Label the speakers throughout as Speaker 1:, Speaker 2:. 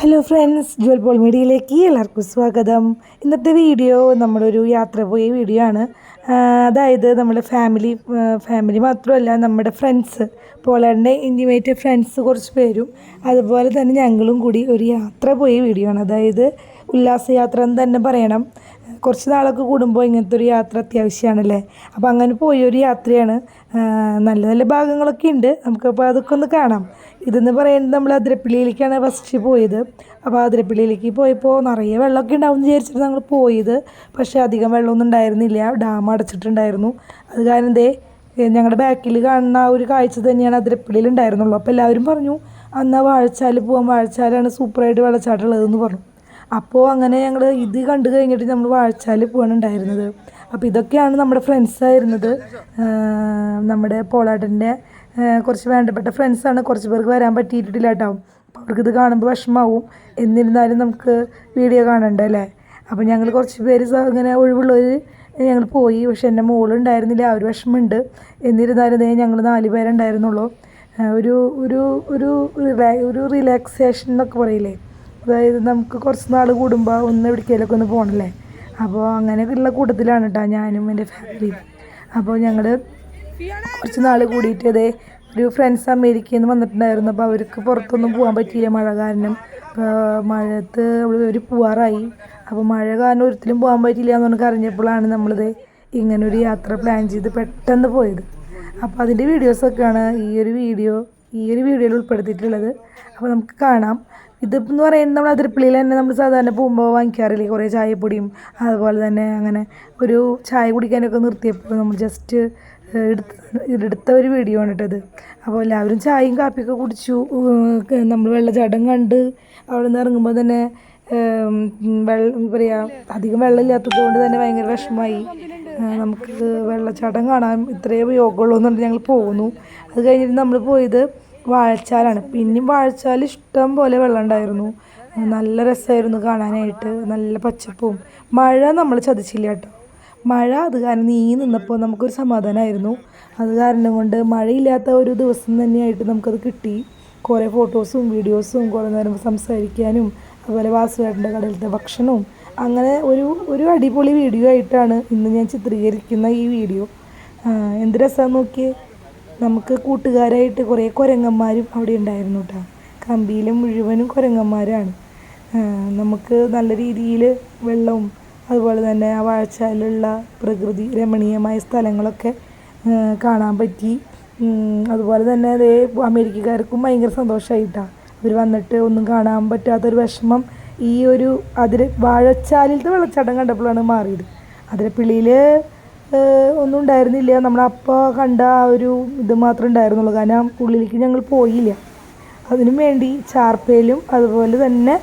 Speaker 1: Hello friends Jual Paul മീഡിയയിലേക്ക് എല്ലാവർക്കും സ്വാഗതം. ഇന്നത്തെ വീഡിയോ നമ്മളൊരു യാത്ര പോയ വീഡിയോ ആണ്. അതായത് നമ്മുടെ ഫാമിലി ഫാമിലി മാത്രമല്ല നമ്മുടെ ഫ്രണ്ട്സ് പോളാന്റെ ഇന്റിമേറ്റ് ഫ്രണ്ട്സ് കുറച്ച് പേരും. അതുപോലെ തന്നെ ഞങ്ങളും കൂടി ഒരു യാത്ര പോയ വീഡിയോ ആണ്. അതായത് ഉല്ലാസയാത്ര എന്ന് തന്നെ പറയണം. കുറച്ച് നാളൊക്കെ കൂടുമ്പോൾ ഇങ്ങനത്തെ ഒരു യാത്ര അത്യാവശ്യമാണല്ലേ അപ്പോൾ അങ്ങനെ പോയൊരു യാത്രയാണ്. നല്ല നല്ല ഭാഗങ്ങളൊക്കെ ഉണ്ട്. നമുക്കപ്പോൾ അതൊക്കെ ഒന്ന് കാണാം. ഇതെന്ന് പറയുന്നത് നമ്മൾ അതിരപ്പള്ളിയിലേക്കാണ് ഫസ്റ്റ് പോയത്. അപ്പോൾ അതിരപ്പള്ളിയിലേക്ക് പോയപ്പോൾ നിറയെ വെള്ളമൊക്കെ ഉണ്ടാവും എന്ന് വിചാരിച്ചിട്ട് ഞങ്ങൾ പോയത്. പക്ഷേ അധികം വെള്ളമൊന്നും ഉണ്ടായിരുന്നില്ല. ഡാം അടച്ചിട്ടുണ്ടായിരുന്നു. അത് കാരണം ദേ ഞങ്ങളുടെ ബാക്കിൽ കാണുന്ന ആ ഒരു കാഴ്ച തന്നെയാണ് അതിരപ്പള്ളിയിൽ ഉണ്ടായിരുന്നുള്ളൂ അപ്പോൾ എല്ലാവരും പറഞ്ഞു അന്ന് വാഴച്ചാൽ പോകാം വാഴച്ചാലാണ് സൂപ്പറായിട്ട് വെള്ളച്ചാട്ടം ഉള്ളതെന്ന് പറഞ്ഞു. അപ്പോൾ അങ്ങനെ ഞങ്ങൾ ഇത് കണ്ടു കഴിഞ്ഞിട്ട് നമ്മൾ വാഴച്ചാൽ പോകാനുണ്ടായിരുന്നത് അപ്പോൾ ഇതൊക്കെയാണ് നമ്മുടെ ഫ്രണ്ട്സ് ആയിരുന്നത്. നമ്മുടെ പോളാട്ടിന്റെ കുറച്ച് വേണ്ടപ്പെട്ട ഫ്രണ്ട്സാണ് കുറച്ച് പേർക്ക് വരാൻ പറ്റിയിട്ടില്ല കേട്ടോ അപ്പോൾ അവർക്കിത് കാണുമ്പോൾ വിഷമാവും. എന്നിരുന്നാലും നമുക്ക് വീഡിയോ കാണണ്ട അല്ലേ? അപ്പോൾ ഞങ്ങൾ കുറച്ച് പേര് ഇങ്ങനെ ഒഴിവുള്ളവർ ഞങ്ങൾ പോയി. പക്ഷെ എന്റെ മോളുണ്ടായിരുന്നില്ല. ആ ഒരു വിഷമമുണ്ട്. എന്നിരുന്നാലും ഞങ്ങൾ നാല് പേരുണ്ടായിരുന്നുള്ളൂ. ഒരു ഒരു ഒരു ഒരു റിലാക്സേഷൻ എന്നൊക്കെ പറയില്ലേ? അതായത് നമുക്ക് കുറച്ച് നാൾ കൂടുമ്പോൾ ഒന്ന് എവിടേക്കെങ്കിലൊക്കെ ഒന്ന് പോകണല്ലേ അപ്പോൾ അങ്ങനെയൊക്കെയുള്ള കൂട്ടത്തിലാണ് കേട്ടോ ഞാനും എന്റെ ഫാമിലിയും അപ്പോൾ ഞങ്ങൾ കുറച്ച് നാൾ കൂടിയിട്ട് അതേ ഒരു ഫ്രണ്ട്സ് അമേരിക്കയിൽ നിന്ന് വന്നിട്ടുണ്ടായിരുന്നു. അപ്പോൾ അവർക്ക് പുറത്തൊന്നും പോകാൻ പറ്റിയില്ല മഴ കാരണം. മഴയത്ത് അവർ പോവാറായി. അപ്പോൾ മഴ കാരണം ഒരിക്കലും പോകാൻ പറ്റില്ല എന്ന് പറഞ്ഞ് അറിഞ്ഞപ്പോഴാണ് നമ്മളിത് ഇങ്ങനൊരു യാത്ര പ്ലാൻ ചെയ്ത് പെട്ടെന്ന് പോയത്. അപ്പോൾ അതിന്റെ വീഡിയോസൊക്കെയാണ് ഈ ഒരു വീഡിയോ ഈ ഒരു വീഡിയോയിൽ ഉൾപ്പെടുത്തിയിട്ടുള്ളത്. അപ്പോൾ നമുക്ക് കാണാം. ഇതിപ്പോൾ പറയുന്നത് നമ്മൾ അതിരപ്പള്ളിയിൽ തന്നെ നമ്മൾ സാധാരണ പോകുമ്പോൾ വാങ്ങിക്കാറില്ലേ? കുറേ ചായപ്പൊടിയും അതുപോലെ തന്നെ അങ്ങനെ ഒരു ചായ കുടിക്കാനൊക്കെ നിർത്തിയപ്പോൾ നമ്മൾ ജസ്റ്റ് എടുത്ത എടുത്ത ഒരു വീഡിയോ ആണ് കേട്ടത് അപ്പോൾ എല്ലാവരും ചായയും കാപ്പിയൊക്കെ കുടിച്ചു. നമ്മൾ വെള്ളച്ചാട്ടം കണ്ട് അവിടെ നിന്ന് ഇറങ്ങുമ്പോൾ തന്നെ വെള്ളം പറയുക അധികം വെള്ളമില്ലാത്തത് കൊണ്ട് തന്നെ ഭയങ്കര വിഷമമായി നമുക്ക് വെള്ളച്ചാട്ടം കാണാൻ ഇത്രയും യോഗമുള്ളൂ എന്നുണ്ട് ഞങ്ങൾ പോകുന്നു അത് കഴിഞ്ഞിട്ട് നമ്മൾ പോയത് വാഴച്ചാലാണ്. പിന്നെയും വാഴച്ചാൽ ഇഷ്ടം പോലെ വെള്ളം ഉണ്ടായിരുന്നു. നല്ല രസമായിരുന്നു കാണാനായിട്ട്. നല്ല പച്ചപ്പും. മഴ നമ്മൾ ചതിച്ചില്ല കേട്ടോ. മഴ അത് കാരണം നീ നിന്നപ്പോൾ നമുക്കൊരു സമാധാനമായിരുന്നു. അത് കാരണം കൊണ്ട് മഴയില്ലാത്ത ഒരു ദിവസം തന്നെയായിട്ട് നമുക്കത് കിട്ടി. കുറേ ഫോട്ടോസും വീഡിയോസും കുറേ നേരം സംസാരിക്കാനും അതുപോലെ വാസുവേട്ടന്റെ കടയിലത്തെ ഭക്ഷണവും. അങ്ങനെ ഒരു ഒരു അടിപൊളി വീഡിയോ ആയിട്ടാണ് ഇന്ന് ഞാൻ ചിത്രീകരിക്കുന്ന ഈ വീഡിയോ. എന്ത് രസമാണ് നോക്കിയേ? നമുക്ക് കൂട്ടുകാരായിട്ട് കുറേ കുരങ്ങന്മാരും അവിടെ ഉണ്ടായിരുന്നു കേട്ടോ കമ്പിയിൽ മുഴുവനും കുരങ്ങന്മാരാണ്. നമുക്ക് നല്ല രീതിയിൽ വെള്ളവും അതുപോലെ തന്നെ ആ വാഴച്ചാലുള്ള പ്രകൃതി രമണീയമായ സ്ഥലങ്ങളൊക്കെ കാണാൻ പറ്റി. അതുപോലെ തന്നെ അതേ അമേരിക്കക്കാർക്കും ഭയങ്കര സന്തോഷമായിട്ടാണ് അവർ വന്നിട്ട് ഒന്നും കാണാൻ പറ്റാത്തൊരു വിഷമം ഈ ഒരു അതിൽ വാഴച്ചാലിലത്തെ വെള്ളച്ചാട്ടം കണ്ടപ്പോഴാണ് മാറിയത്. അതിരപ്പിള്ളിയിൽ ഒന്നും ഉണ്ടായിരുന്നില്ല. നമ്മളപ്പോൾ കണ്ട ആ ഒരു ഇത് മാത്രമേ ഉണ്ടായിരുന്നുള്ളൂ. കാരണം ഉള്ളിലേക്ക് ഞങ്ങൾ പോയില്ല. അതിനും വേണ്ടി ചാർപ്പയിലും അതുപോലെ തന്നെ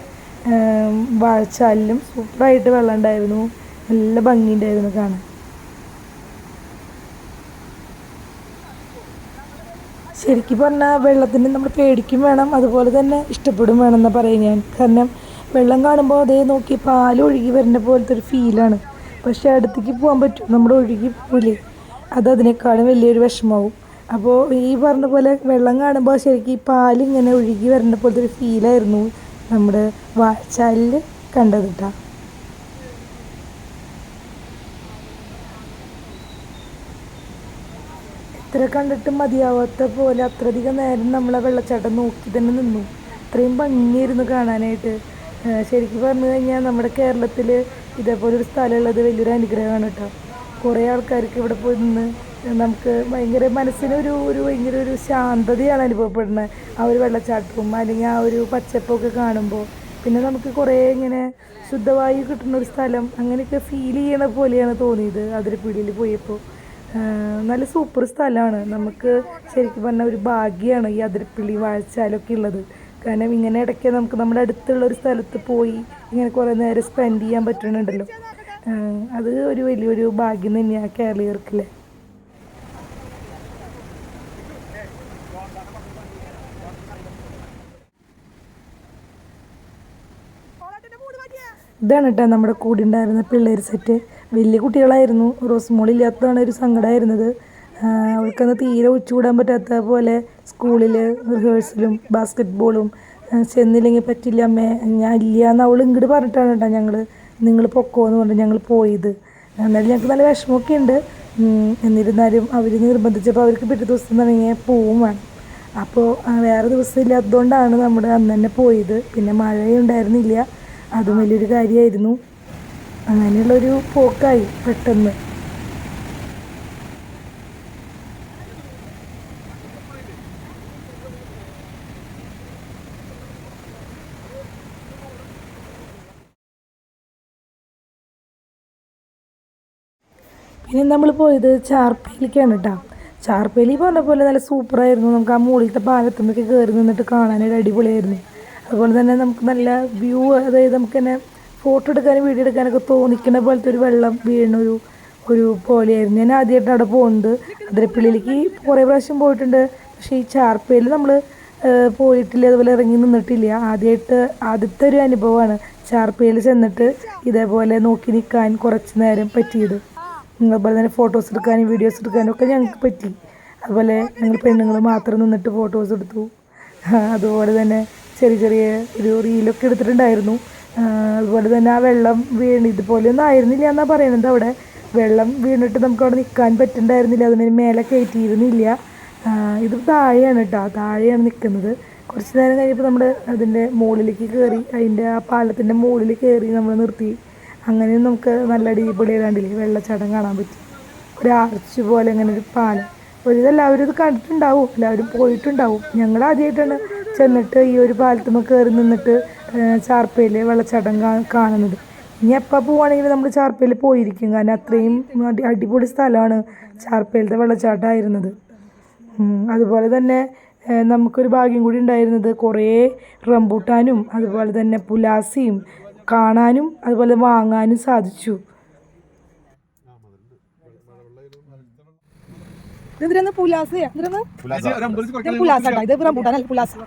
Speaker 1: വാഴച്ചാലിലും സൂപ്പറായിട്ട് വെള്ളം ഉണ്ടായിരുന്നു. നല്ല ഭംഗിയുണ്ടായിരുന്നു കാണാൻ. ശരിക്കും പറഞ്ഞാൽ വെള്ളത്തിന് നമ്മൾ പേടിക്കും വേണം. അതുപോലെ തന്നെ ഇഷ്ടപ്പെടും വേണം എന്നാ പറയും ഞാൻ. കാരണം വെള്ളം കാണുമ്പോൾ അതേ നോക്കി പാൽ ഒഴുകി വരുന്ന പോലത്തെ ഒരു ഫീലാണ് പക്ഷേ അടുത്തേക്ക് പോകാൻ പറ്റും. നമ്മുടെ ഒഴുകി പോകില്ലേ അത് അതിനേക്കാളും വലിയൊരു വിഷമാവും. അപ്പോൾ ഈ പറഞ്ഞ പോലെ വെള്ളം കാണുമ്പോൾ ശരിക്കും ഈ പാലിങ്ങനെ ഒഴുകി വരേണ്ട പോലത്തെ ഒരു ഫീലായിരുന്നു നമ്മുടെ വാഴച്ചാലിൽ കണ്ടത് എത്ര കണ്ടിട്ട് മതിയാവാത്ത പോലെ അത്രയധികം നേരം നമ്മളെ വെള്ളച്ചാട്ടം നോക്കി തന്നെ നിന്നു. അത്രയും ഭംഗിയായിരുന്നു കാണാനായിട്ട്. ശരിക്കും പറഞ്ഞു കഴിഞ്ഞാൽ നമ്മുടെ കേരളത്തിൽ ഇതേപോലെ ഒരു സ്ഥലമുള്ളത് വലിയൊരു അനുഗ്രഹമാണ് കേട്ടോ. കുറേ ആൾക്കാർക്ക് ഇവിടെ പോയി നിന്ന് നമുക്ക് ഭയങ്കര മനസ്സിനൊരു ഒരു ഭയങ്കര ഒരു ശാന്തതയാണ് അനുഭവപ്പെടുന്നത്. ആ ഒരു വെള്ളച്ചാട്ടവും അല്ലെങ്കിൽ ആ ഒരു പച്ചപ്പൊക്കെ കാണുമ്പോൾ. പിന്നെ നമുക്ക് കുറേ ഇങ്ങനെ ശുദ്ധവായു കിട്ടുന്ന ഒരു സ്ഥലം അങ്ങനെയൊക്കെ ഫീൽ ചെയ്യണ പോലെയാണ് തോന്നിയത് അതിരപ്പീടിയിൽ പോയപ്പോൾ. നല്ല സൂപ്പർ സ്ഥലമാണ്. നമുക്ക് ശരിക്കും പറഞ്ഞാൽ ഒരു ഭാഗ്യമാണ് ഈ അതിരപ്പിള്ളി വാഴച്ചാലൊക്കെ ഉള്ളത്. കാരണം ഇങ്ങനെ ഇടയ്ക്ക് നമുക്ക് നമ്മുടെ അടുത്തുള്ള ഒരു സ്ഥലത്ത് പോയി ഇങ്ങനെ കുറേ നേരം സ്പെൻഡ് ചെയ്യാൻ പറ്റണുണ്ടല്ലോ. അത് ഒരു വലിയൊരു ഭാഗ്യം തന്നെയാണ് കേരളീയർക്കില്ല. ഇതാണ് കേട്ടോ നമ്മുടെ കൂടെ ഉണ്ടായിരുന്ന പിള്ളേർ സെറ്റ് വലിയ കുട്ടികളായിരുന്നു. റോസ് മോളില്ലാത്തതാണ് ഒരു സങ്കടമായിരുന്നത്. അവൾക്കന്ന് തീരെ ഒഴിച്ചുകൂടാൻ പറ്റാത്ത പോലെ സ്കൂളിൽ റിഹേഴ്സലും ബാസ്ക്കറ്റ് ബോളും ചെന്നില്ലെങ്കിൽ പറ്റില്ല അമ്മേ. ഞാൻ ഇല്ല എന്ന് അവൾ ഇങ്ങോട്ട് പറഞ്ഞിട്ടാണ് കേട്ടോ ഞങ്ങൾ നിങ്ങൾ പൊക്കോന്ന് പറഞ്ഞ് ഞങ്ങൾ പോയത്. എന്നാലും ഞങ്ങൾക്ക് നല്ല വിഷമമൊക്കെ ഉണ്ട്. എന്നിരുന്നാലും അവർ നിർബന്ധിച്ചപ്പോൾ അവർക്ക് പിറ്റേ ദിവസം തുടങ്ങിയ പോവും വേണം. അപ്പോൾ വേറെ ദിവസം ഇല്ലാത്തതുകൊണ്ടാണ് നമ്മൾ അന്ന് തന്നെ പോയത്. പിന്നെ മഴയുണ്ടായിരുന്നില്ല. അതും വലിയൊരു കാര്യമായിരുന്നു അങ്ങനെയുള്ളൊരു പോക്കായി പെട്ടെന്ന്. പിന്നെ നമ്മൾ പോയത് ചാർപ്പേലിക്കാണ് കേട്ടോ ചാർപ്പേലി പറഞ്ഞ പോലെ നല്ല സൂപ്പറായിരുന്നു. നമുക്ക് ആ മുകളിലത്തെ പാലത്തുമ്മൊക്കെ കയറി നിന്നിട്ട് കാണാനൊരു അടിപൊളിയായിരുന്നു. അതുപോലെ തന്നെ നമുക്ക് നല്ല വ്യൂ അതായത് നമുക്ക് തന്നെ ഫോട്ടോ എടുക്കാനും വീഡിയോ എടുക്കാനൊക്കെ തോന്നിക്കുന്ന പോലത്തെ ഒരു വെള്ളം വീണൊരു ഒരു ഒരു പോലെയായിരുന്നു. ഞാൻ ആദ്യമായിട്ട് അവിടെ പോകുന്നത്. അതിരപ്പള്ളിയിലേക്ക് കുറേ പ്രാവശ്യം പോയിട്ടുണ്ട്. പക്ഷേ ഈ ചാർപ്പയിൽ നമ്മൾ പോയിട്ടില്ല അതുപോലെ ഇറങ്ങി നിന്നിട്ടില്ല. ആദ്യമായിട്ട് ആദ്യത്തെ ഒരു അനുഭവമാണ് ചാർപ്പയിൽ ചെന്നിട്ട് ഇതേപോലെ നോക്കി നിൽക്കാൻ കുറച്ച് നേരം പറ്റിയത്. അതുപോലെ തന്നെ ഫോട്ടോസ് എടുക്കാനും വീഡിയോസ് എടുക്കാനും ഒക്കെ ഞങ്ങൾക്ക് പറ്റി. അതുപോലെ ഞങ്ങൾ പെണ്ണുങ്ങൾ മാത്രം നിന്നിട്ട് ഫോട്ടോസ് എടുത്തു. അതുപോലെ തന്നെ ചെറിയ ചെറിയ ഒരു റീലൊക്കെ എടുത്തിട്ടുണ്ടായിരുന്നു. അതുപോലെ തന്നെ ആ വെള്ളം വീണ് ഇതുപോലെയൊന്നും ആയിരുന്നില്ല എന്നാണ് പറയുന്നത് അവിടെ. വെള്ളം വീണിട്ട് നമുക്ക് അവിടെ നിൽക്കാൻ പറ്റുന്നുണ്ടായിരുന്നില്ല അതിന് മേലെ കയറ്റിയിരുന്നില്ല. ഇത് താഴെയാണ് കേട്ടോ താഴെയാണ് നിൽക്കുന്നത് കുറച്ച് നേരം കഴിഞ്ഞപ്പോൾ നമ്മൾ അതിന്റെ മുകളിലേക്ക് കയറി അതിന്റെ ആ പാലത്തിന്റെ മുകളിൽ കയറി നമ്മൾ നിർത്തി. അങ്ങനെ നമുക്ക് നല്ല അടിപൊളി ഏതാണ്ടില്ലേ? വെള്ളച്ചാട്ടം കാണാൻ പറ്റി. ഒരു ആർച്ച് പോലെ അങ്ങനെ ഒരു പാലം. ഒരു എല്ലാവരും ഇത് കണ്ടിട്ടുണ്ടാവും. എല്ലാവരും പോയിട്ടുണ്ടാവും. ഞങ്ങൾ ആദ്യമായിട്ടാണ് ചെന്നിട്ട് ഈ ഒരു പാലത്തുമ്മ കയറി നിന്നിട്ട് ചാർപ്പയിൽ വെള്ളച്ചാട്ടം കാണുന്നത്. ഇനി എപ്പോൾ പോവുകയാണെങ്കിലും നമ്മൾ ചാർപ്പയിൽ പോയിരിക്കും. കാരണം അത്രയും അടി അടിപൊളി സ്ഥലമാണ് ചാർപ്പയിലത്തെ വെള്ളച്ചാട്ടമായിരുന്നത് അതുപോലെ തന്നെ നമുക്കൊരു ഭാഗ്യം കൂടി ഉണ്ടായിരുന്നത് കുറേ റംബൂട്ടാനും അതുപോലെ തന്നെ പുലാസിയും കാണാനും അതുപോലെ വാങ്ങാനും സാധിച്ചു.
Speaker 2: ഇതിന് പുലാസ്? ഇതിന് പുലാസാട്ടോ ഇത് റംബൂട്ടാനല്ല പുലാസ്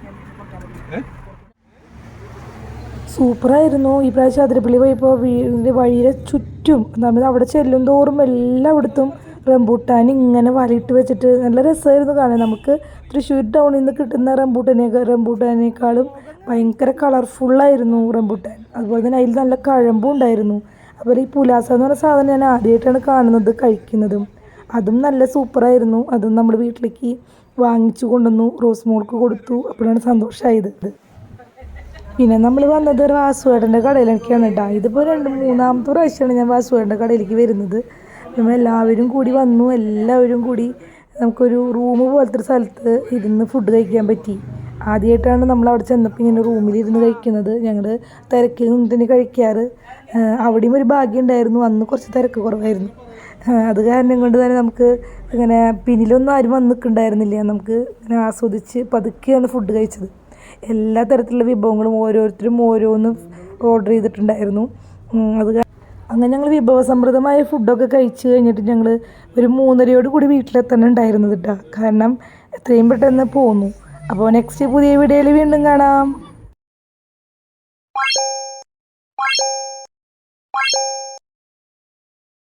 Speaker 1: സൂപ്പറായിരുന്നു. ഈ പ്രാവശ്യം അതിരപ്പള്ളി പോയപ്പോൾ വീടിന്റെ വഴിയിലെ ചുറ്റും നമ്മൾ അവിടെ ചെല്ലും തോറും എല്ലായിടത്തും റംബൂട്ടാൻ ഇങ്ങനെ വലയിട്ട് വെച്ചിട്ട് നല്ല രസമായിരുന്നു കാണാൻ. നമുക്ക് തൃശ്ശൂർ ടൗണിൽ നിന്ന് കിട്ടുന്ന റംബൂട്ടാനേക്കാൾ റംബൂട്ടാനേക്കാളും ഭയങ്കര കളർഫുള്ളായിരുന്നു റംബൂട്ടാൻ. അതുപോലെ തന്നെ അതിൽ നല്ല കഴമ്പും ഉണ്ടായിരുന്നു. അപ്പോൾ ഈ പുലാസ എന്ന് പറഞ്ഞ സാധനം ഞാൻ ആദ്യമായിട്ടാണ് കാണുന്നത് കഴിക്കുന്നതും. അതും നല്ല സൂപ്പറായിരുന്നു അതും നമ്മൾ വീട്ടിലേക്ക് വാങ്ങിച്ചു കൊണ്ടുവന്നു റോസ് മോൾക്ക് കൊടുത്തു. അപ്പോഴാണ് സന്തോഷമായത്. പിന്നെ നമ്മൾ വന്നത് വാസുവേട്ടന്റെ കടയിലേക്കാണ് കേട്ടോ. ഇതിപ്പോൾ രണ്ട് മൂന്നാമത്തെ പ്രാവശ്യമാണ് ഞാൻ വാസുവേട്ടന്റെ കടയിലേക്ക് വരുന്നത്. നമ്മൾ എല്ലാവരും കൂടി വന്നു. എല്ലാവരും കൂടി നമുക്കൊരു റൂം പോലത്തെ ഒരു സ്ഥലത്ത് ഇരുന്ന് ഫുഡ് കഴിക്കാൻ പറ്റി. ആദ്യമായിട്ടാണ് നമ്മൾ അവിടെ ചെന്നപ്പോൾ ഇങ്ങനെ റൂമിലിരുന്ന് കഴിക്കുന്നത്. ഞങ്ങൾ തിരക്കിൽ നിന്ന് തന്നെ കഴിക്കാറ് അവിടെയും ഒരു ഭാഗ്യം ഉണ്ടായിരുന്നു. അന്ന് കുറച്ച് തിരക്ക് കുറവായിരുന്നു. അത് കാരണം കൊണ്ട് തന്നെ നമുക്ക് ഇങ്ങനെ പിന്നിലൊന്നും ആരും വന്ന് നമുക്ക് ഇങ്ങനെ ആസ്വദിച്ച് പതുക്കെയാണ് ഫുഡ് കഴിച്ചത്. എല്ലാ തരത്തിലുള്ള വിഭവങ്ങളും ഓരോരുത്തരും ഓരോന്നും ഓർഡർ ചെയ്തിട്ടുണ്ടായിരുന്നു. അത് അങ്ങനെ ഞങ്ങൾ വിഭവസമൃദ്ധമായ ഫുഡൊക്കെ കഴിച്ച് കഴിഞ്ഞിട്ട് ഞങ്ങൾ ഒരു മൂന്നരയോട് കൂടി വീട്ടിലെത്തണം ഉണ്ടായിരുന്നത് കേട്ടോ കാരണം എത്രയും പെട്ടെന്ന് പോന്നു. അപ്പോൾ നെക്സ്റ്റ് പുതിയ വീഡിയോയിൽ വീണ്ടും കാണാം.